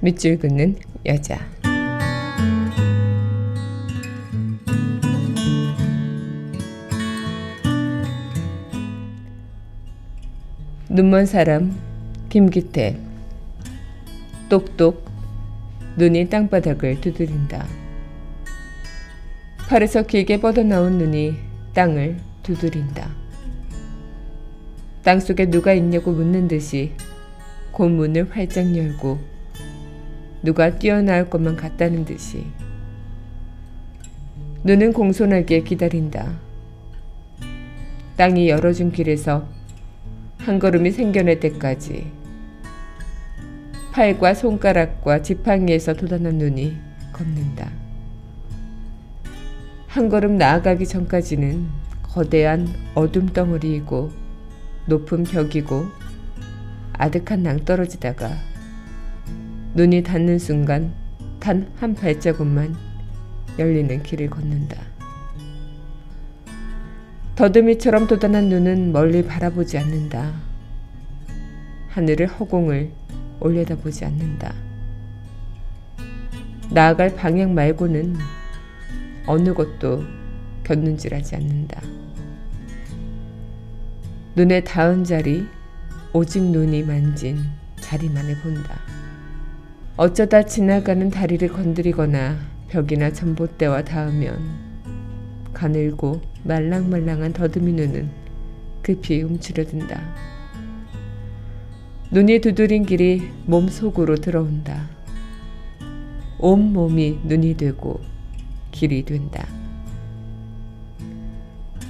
밑줄 긋는 여자 눈먼 사람 김기태 똑똑 눈이 땅바닥을 두드린다. 팔에서 길게 뻗어나온 눈이 땅을 두드린다. 땅 속에 누가 있냐고 묻는 듯이 곤문을 활짝 열고 누가 뛰어나올 것만 같다는 듯이 눈은 공손하게 기다린다. 땅이 열어준 길에서 한 걸음이 생겨날 때까지 팔과 손가락과 지팡이에서 돋아난 눈이 걷는다. 한 걸음 나아가기 전까지는 거대한 어둠 덩어리이고 높은 벽이고 아득한 낭떠러지다가 눈이 닿는 순간 단 한 발자국만 열리는 길을 걷는다. 더듬이처럼 돋아난 눈은 멀리 바라보지 않는다. 하늘을 허공을 올려다보지 않는다. 나아갈 방향 말고는 어느 것도 곁눈질하지 않는다. 눈에 닿은 자리, 오직 눈이 만진 자리만을 본다. 어쩌다 지나가는 다리를 건드리거나 벽이나 전봇대와 닿으면 가늘고 말랑말랑한 더듬이 눈은 급히 움츠려든다. 눈이 두드린 길이 몸 속으로 들어온다. 온 몸이 눈이 되고 길이 된다.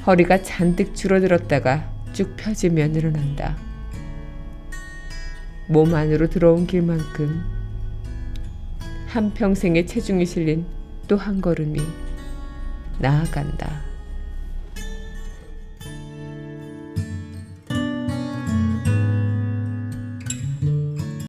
허리가 잔뜩 줄어들었다가 쭉 펴지며 늘어난다. 몸 안으로 들어온 길만큼 한평생의 체중이 실린 또 한 걸음이 나아간다.